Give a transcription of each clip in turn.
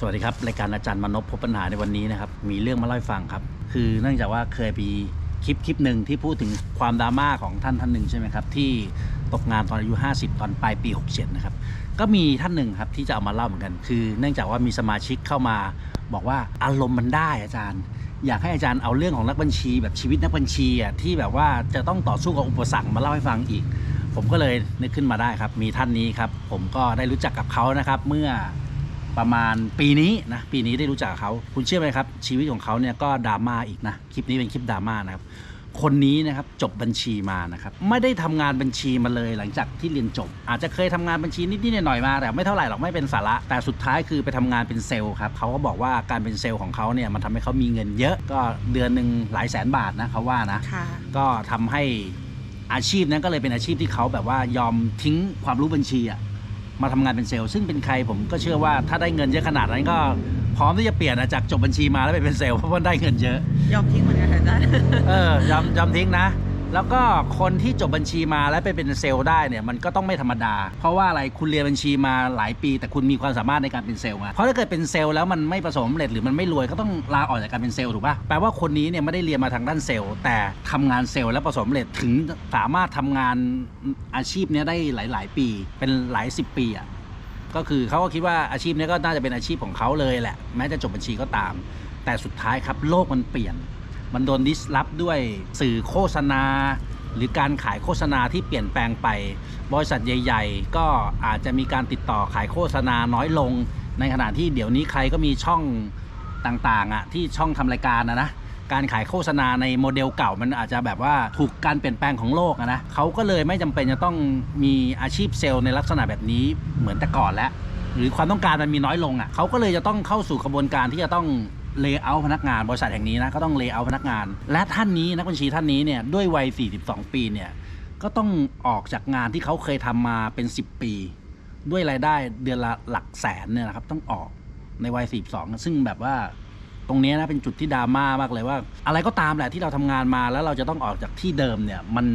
สวัสดีครับรายการอาจารย์มนพพบปัญหาในวันนี้นะครับ มีเรื่องมาเล่าให้ฟังครับ คือเนื่องจากว่าเคยมีคลิปคลิปหนึ่งที่พูดถึงความดราม่าของท่านท่านหนึ่งใช่ไหมครับ ที่ตกงานตอนอายุ 50 ตอนปลายปี 67 นะครับ ก็มีท่านหนึ่งครับที่จะเอามาเล่าเหมือนกัน คือ เนื่องจากว่ามีสมาชิกเข้ามา บอกว่าอารมณ์มันได้อาจารย์ อยากให้อาจารย์เอาเรื่องของนักบัญชี แบบชีวิตนักบัญชีอะที่แบบว่าจะต้องต่อสู้กับอุปสรรคมาเล่าให้ฟังอีก ผมก็เลยนึกขึ้นมาได้ครับ มีท่านนี้ครับ ผมก็ได้รู้จักกับเขานะครับเมื่อ ประมาณปีนี้นะปีนี้ได้รู้จักกับเขาคุณเชื่อไหมครับ ชีวิตของเขาเนี่ยก็ดราม่าอีกนะคลิปนี้เป็นคลิปดราม่านะครับคนนี้นะครับจบบัญชีมานะครับไม่ได้ทำงานบัญชีมาเลยหลังจากที่เรียนจบ อาจจะเคยทำงานบัญชีนิดๆหน่อยๆมาแต่ไม่เท่าไหร่หรอกไม่เป็นสาระ แต่สุดท้ายคือไปทำงานเป็นเซลล์ครับเขาก็บอกว่าการเป็นเซลล์ของเขาเนี่ยมันทำให้เขามีเงินเยอะก็เดือนหนึ่งหลายแสนบาทนะเขาว่านะค่ะก็ทำให้อาชีพนั้นก็เลยเป็นอาชีพที่เขาแบบว่ายอมทิ้งความรู้บัญชีอะ มาทำงานเป็นเซลล์ซึ่งเป็นใครผมก็เชื่อว่าถ้าได้เงินเยอะขนาดนั้นก็พร้อมที่จะเปลี่ยนอะจากจบบัญชีมาแล้วไปเป็นเซลล์เพราะว่าได้เงินเยอะ ยอมทิ้งเหมือนกันค่ะอาจารย์เออยอมยอมทิ้งนะ แล้วก็คนที่จบบัญชีมาแล้วไปเป็นเซลล์ได้เนี่ยมันก็ต้องไม่ธรรมดา เพราะว่าอะไรคุณเรียนบัญชีมาหลายปี แต่คุณมีความสามารถในการเป็นเซลล์มาเพราะถ้าเกิดเป็นเซลล์แล้วมันไม่ประสบความสำเร็จหรือมันไม่รวยก็ต้องลาออกจากการเป็นเซลล์ถูกป่ะแปลว่าคนนี้เนี่ยไม่ได้เรียนมาทางด้านเซลล์ แต่ทำงานเซลล์แล้วประสบความสำเร็จถึงสามารถทำงานอาชีพนี้ได้หลาย ๆ ปี เป็นหลายสิบปีอะก็คือเขาก็คิดว่าอาชีพนี้ก็น่าจะเป็นอาชีพของเขาเลยแหละ แม้จะจบบัญชีก็ตาม แต่สุดท้ายครับโลกมันเปลี่ยน มันโดนดิสลอฟด้วยสื่อโฆษณา หรือการขายโฆษณาที่เปลี่ยนแปลงไป บริษัทใหญ่ ๆ ก็อาจจะมีการติดต่อขายโฆษณาน้อยลง ในขณะที่เดี๋ยวนี้ใครก็มีช่องต่างๆอะที่ช่องทำรายการนะนะการขายโฆษณาในโมเดลเก่ามันอาจจะแบบว่าถูกการเปลี่ยนแปลงของโลกนะเขาก็เลยไม่จำเป็นจะต้องมีอาชีพเซลล์ในลักษณะแบบนี้เหมือนแต่ก่อนแล้ว หรือความต้องการมันมีน้อยลงอะเขาก็เลยจะต้องเข้าสู่กระบวนการที่จะต้อง เลเยอร์พนักงานบริษัทแห่งนี้นะก็ต้องเลเยอร์พนักงาน และท่านนี้นักบัญชีท่านนี้เนี่ยด้วยวัย 42 ปีเนี่ยก็ต้องออกจากงานที่เขาเคยทำมาเป็น 10 ปี ด้วยรายได้เดือนละหลักแสนเนี่ยนะครับต้องออกในวัย 42 ซึ่งแบบว่าตรงนี้นะเป็นจุดที่ดราม่ามากเลยว่า อะไรก็ตามแหละที่เราทำงานมาแล้วเราจะต้องออกจากที่เดิมเนี่ยมัน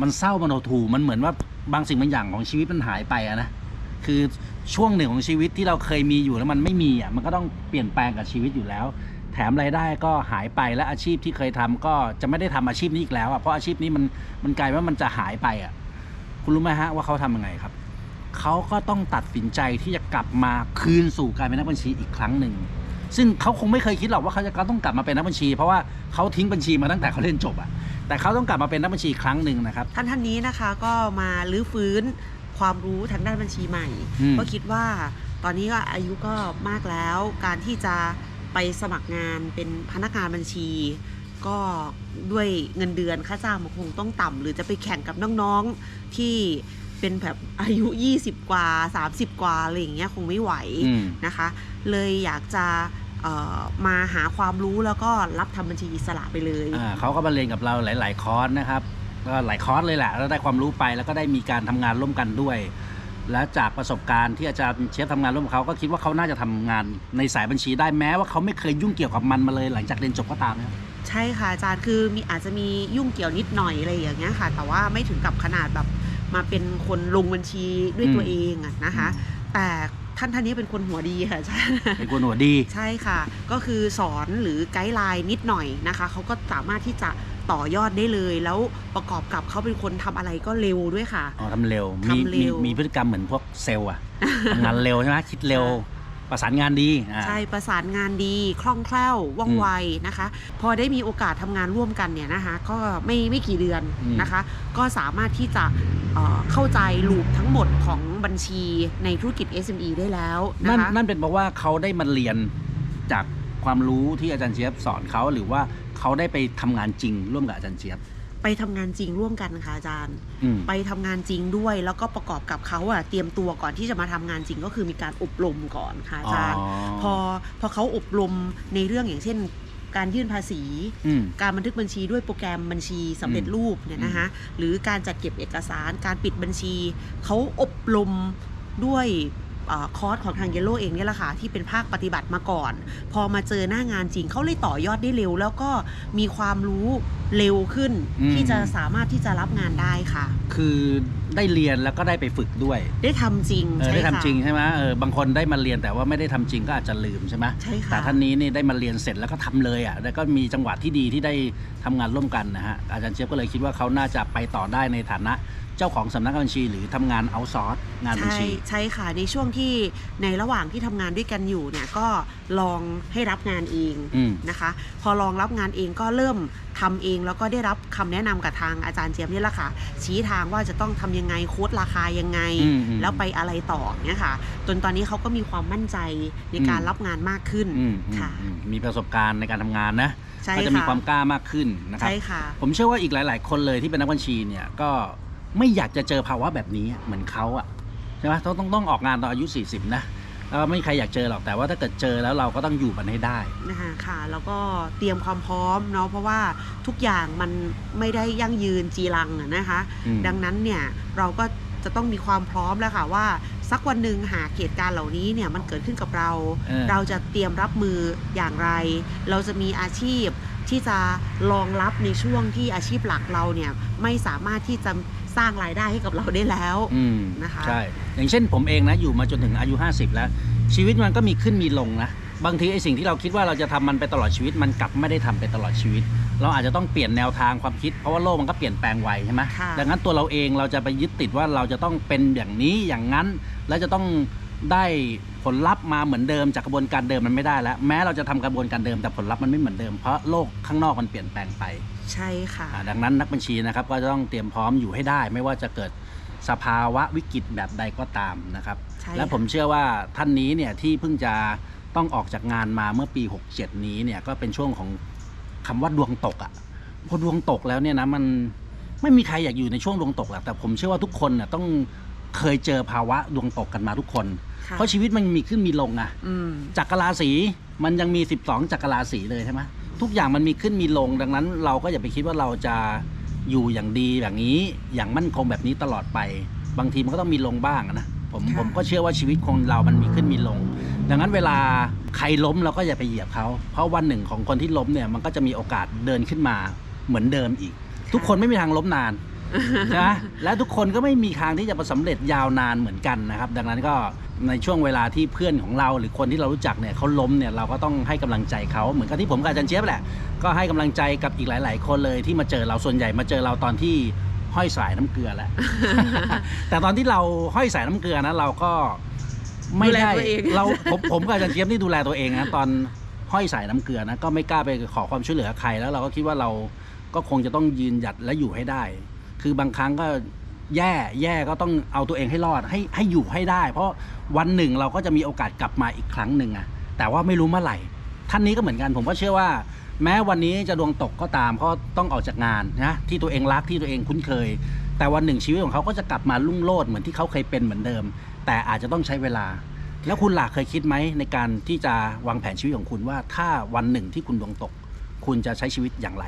มันเศร้ามันหดหูมันเหมือนว่าบางสิ่งบางอย่างของชีวิตมันหายไปอะนะคือ ช่วงหนึ่งของชีวิตที่เราเคยมีอยู่แล้วมันไม่มีอะมันก็ต้องเปลี่ยนแปลงกับชีวิตอยู่แล้ว แถมรายได้ก็หายไปและอาชีพที่เคยทำก็จะไม่ได้ทำอาชีพนี้อีกแล้วอะเพราะอาชีพนี้มันมันกลายว่ามันจะหายไปอะคุณรู้ไหมฮะว่าเขาทำยังไงครับเขาก็ต้องตัดสินใจที่จะกลับมาคืนสู่การเป็นนักบัญชีอีกครั้งหนึ่งซึ่งเขาคงไม่เคยคิดหรอกว่าเขาจะต้องกลับมาเป็นนักบัญชี เพราะว่าเขาทิ้งบัญชีมาตั้งแต่เขาเรียนจบอะแต่เขาต้องกลับมาเป็นนักบัญชีครั้งหนึ่งนะครับท่านท่านนี้นะคะก็มาลื้อฟื้น ความรู้ทางด้านบัญชีใหม่ อืม ก็คิดว่าตอนนี้ก็อายุก็มากแล้ว การที่จะไปสมัครงานเป็นพนักงานบัญชี ก็ด้วยเงินเดือนค่าจ้างมันคงต้องต่ำหรือจะไปแข่งกับน้องๆที่เป็นแบบอายุ 20 กว่า 30 กว่าอะไรอย่างเงี้ยคงไม่ไหว อืม นะคะเลยอยากจะเอ่อมาหาความรู้แล้วก็รับทำบัญชีอิสระไปเลย อ่าเขาก็มาเรียนกับเราหลาย ๆ คอร์สนะครับ ก็หลายคอร์สเลยแหละแล้วได้ความรู้ไปแล้วก็ได้มีการทำงานร่วมกันด้วย และจากประสบการณ์ที่อาจารย์เชฟทำงานร่วมกับเขาก็คิดว่าเขาน่าจะทำงานในสายบัญชีได้แม้ว่าเขาไม่เคยยุ่งเกี่ยวกับมันมาเลย หลังจากเรียนจบก็ตามนะครับใช่ค่ะอาจารย์คือมีอาจจะมียุ่งเกี่ยวนิดหน่อยอะไรอย่างเงี้ยค่ะ แต่ว่าไม่ถึงกับขนาดแบบมาเป็นคนลงบัญชีด้วยอืมตัวเองอะนะคะ แต่ท่านท่านนี้เป็นคนหัวดีค่ะอาจารย์เป็นคนหัวดีใช่ค่ะ ก็คือสอนหรือไกด์ไลน์นิดหน่อยนะคะเขาก็สามารถที่จะ ต่อยอดได้เลย แล้วประกอบกับเขาเป็นคนทำอะไรก็เร็วด้วยค่ะอ๋อทำเร็วมีทำเร็มีวมีพฤติกรรมเหมือนพวกเซลล์อะทำงานเร็วใช่ไหมคิดเร็วประสานงานดีอ่าใช่ประสานงานดีคล่องแคล่วว่องอืมไวนะคะ พอได้มีโอกาสทำงานร่วมกันเนี่ยนะคะ ก็ไม่ไม่กี่เดือนอืมนะคะ ก็สามารถที่จะเอ่อเข้าใจลูปทั้งหมดของบัญชีในธุรกิจ SME ได้แล้วนะนั่นคะนั่นเป็นเพราะว่าเขาได้มาเรียนจากความรู้ที่อาจารย์เจี๊ยบสอนเขาหรือว่า เขาได้ไปทำงานจริงร่วมกับอาจารย์เจี๊ยบ ไปทำงานจริงร่วมกันค่ะอาจารย์ อืม ไปทำงานจริงด้วย แล้วก็ประกอบกับเขาอะเตรียมตัวก่อนที่จะมาทำงานจริงก็คือมีการอบรมก่อนค่ะอาจารย์ พอพอเขาอบรมในเรื่องอย่างเช่น การยื่นภาษีอืมการบันทึกบัญชีด้วยโปรแกรมบัญชีสำเร็จรูปเนี่ยนะคะหรือการจัดเก็บเอกสารการปิดบัญชี เขาอบรมด้วยเออ คอร์สของทางเยลโลเองเนี่ยแหละค่ะที่เป็นภาคปฏิบัติมาก่อน พอมาเจอหน้างานจริงเขาเลยต่อยอดได้เร็ว แล้วก็มีความรู้เร็วขึ้นอืมที่จะสามารถที่จะรับงานได้ค่ะ คือได้เรียนแล้วก็ได้ไปฝึกด้วย ได้ทำจริงเออใช่ได้ทำค่ะจริงใช่ไหมเออบางคนได้มาเรียนแต่ว่าไม่ได้ทำจริงก็อาจจะลืมใช่ไหมใช่ค่ะแต่ท่านนี้นี่ได้มาเรียนเสร็จแล้วก็ทำเลยอะแล้วก็มีจังหวะที่ดีที่ได้ทำงานร่วมกันนะฮะอาจารย์เจี๊ยบก็เลยคิดว่าเขาน่าจะไปต่อได้ในฐานะ เจ้าของสำนักบัญชีหรือทำงานเอาซอร์สงานบัญใช่ชี ใช่ค่ะในช่วงที่ในระหว่างที่ทำงานด้วยกันอยู่เนี่ยก็ลองให้รับงานเองอืม นะคะ พอลองรับงานเองก็เริ่มทำเองแล้วก็ได้รับคำแนะนำกับทางอาจารย์เจี๊ยบนี่แหละค่ะ ชี้ทางว่าจะต้องทำยังไงโค้ดราคายังไง อืมอืม แล้วไปอะไรต่อเนี่ยค่ะจนตอนนี้เขาก็มีความมั่นใจในการอืม รับงานมากขึ้น อืมอืมค่ะ อืมมีประสบการณ์ในการทำงานนะใช่ก็จะมีค่ะความกล้ามากขึ้นนะครับ ใช่ค่ะ ผมเชื่อว่าอีกหลาย ๆ คนเลยที่เป็นนักบัญชีเนี่ยก็ ไม่อยากจะเจอภาวะแบบนี้เหมือนเขาอะใช่ไหมต้องต้องต้องออกงานตอนอายุ 40 นะแล้วไม่มีใครอยากเจอหรอกแต่ว่าถ้าเกิดเจอแล้วเราก็ต้องอยู่มันให้ได้นะคะค่ะ แล้วก็เตรียมความพร้อมเนาะเพราะว่าทุกอย่างมันไม่ได้ยั่งยืนจีรังอะนะคะ อืม ดังนั้นเนี่ยเราก็จะต้องมีความพร้อมแล้วค่ะว่า สักวันหนึ่งหากเหตุการณ์เหล่านี้เนี่ยมันเกิดขึ้นกับเรา เออ เราจะเตรียมรับมืออย่างไร เราจะมีอาชีพที่จะรองรับในช่วงที่อาชีพหลักเราเนี่ยไม่สามารถที่จะ สร้างรายได้ให้กับเราได้แล้วอืมนะคะ ใช่ อย่างเช่นผมเองนะอยู่มาจนถึงอายุ 50 แล้ว ชีวิตมันก็มีขึ้นมีลงนะ บางทีไอ้สิ่งที่เราคิดว่าเราจะทำมันไปตลอดชีวิต มันกลับไม่ได้ทำไปตลอดชีวิต เราอาจจะต้องเปลี่ยนแนวทางความคิดเพราะว่าโลกมันก็เปลี่ยนแปลงไวใช่ไหมค่ะดังนั้นตัวเราเองเราจะไปยึดติดว่าเราจะต้องเป็นอย่างนี้อย่างนั้น แล้วจะต้องได้ ผลลัพธ์มาเหมือนเดิมจากกระบวนการเดิมมันไม่ได้แล้ว แม้เราจะทำกระบวนการเดิมแต่ผลลัพธ์มันไม่เหมือนเดิมเพราะโลกข้างนอกมันเปลี่ยนแปลงไปใช่ค่ะอ่าดังนั้นนักบัญชีนะครับก็จะต้องเตรียมพร้อมอยู่ให้ได้ ไม่ว่าจะเกิดสภาวะวิกฤตแบบใดก็ตามนะครับใช่และค่ะผมเชื่อว่าท่านนี้เนี่ยที่เพิ่งจะต้องออกจากงานมาเมื่อปี 67 นี้เนี่ยก็เป็นช่วงของคำว่าดวงตกอะ่ะพอดวงตกแล้วเนี่ยนะมันไม่มีใครอยากอยู่ในช่วงดวงตกหรอกแต่ผมเชื่อว่าทุกคนน่ะต้อง เคยเจอภาวะดวงตกกันมาทุกคนค่ะเพราะชีวิตมันมีขึ้นมีลงอะอืมจักรราศีมันยังมี 12 จักรราศีเลยใช่ไหมทุกอย่างมันมีขึ้นมีลง ดังนั้น เราก็อย่าไปคิดว่าเราจะอยู่อย่างดีอย่างนี้อย่างมั่นคงแบบนี้ตลอดไป บางทีมันก็ต้องมีลงบ้างอะนะผมค่ะผมก็เชื่อว่าชีวิตคนเรามันมีขึ้นมีลง ดังนั้นเวลาใครล้มเราก็อย่าไปเหยียบเขาเพราะวันหนึ่งของคนที่ล้มเนี่ยมันก็จะมีโอกาสเดินขึ้นมาเหมือนเดิมอีก ทุกคนไม่มีทางล้มนาน ใช่ไหมและทุกคนก็ไม่มีทางที่จะประสำเร็จยาวนานเหมือนกันนะครับ ดังนั้นก็ในช่วงเวลาที่เพื่อนของเรา หรือคนที่เรารู้จักเนี่ยเขาล้มเนี่ยเราก็ต้องให้กำลังใจเขาเหมือนกับที่ผมกับอาจารย์เจี๊ยบแหละก็ให้กำลังใจกับอีกหลาย ๆ คนเลยที่มาเจอเราส่วนใหญ่มาเจอเราตอนที่ห้อยสายน้ำเกลือแหละแต่ตอนที่เราห้อยสายน้ำเกลือนะเราก็ไม่ได้ดูแลตัวเอง เราผมผมกับอาจารย์เจี๊ยบนี่ดูแลตัวเองนะตอนห้อยสายน้ำเกลือนะก็ไม่กล้าไปขอความช่วยเหลือใครแล้วเราก็คิดว่าเราก็คงจะต้องยืนหยัดและอยู่ให้ได้ คือบางครั้งก็แย่แย่ก็ต้องเอาตัวเองให้รอดให้ให้อยู่ให้ได้ เพราะวันหนึ่งเราก็จะมีโอกาสกลับมาอีกครั้งหนึ่งอะแต่ว่าไม่รู้เมื่อไหร่ ท่านนี้ก็เหมือนกัน ผมก็เชื่อว่า แม้วันนี้จะดวงตกก็ตามเพราะต้องออกจากงานนะที่ตัวเองรักที่ตัวเองคุ้นเคย แต่วันหนึ่งชีวิตของเขาก็จะกลับมารุ่งโรจน์เหมือนที่เขาเคยเป็นเหมือนเดิม แต่อาจจะต้องใช้เวลา แล้วคุณหลักเคยคิดไหมในการที่จะวางแผนชีวิตของคุณว่า ถ้าวันหนึ่งที่คุณดวงตก คุณจะใช้ชีวิตอย่างไร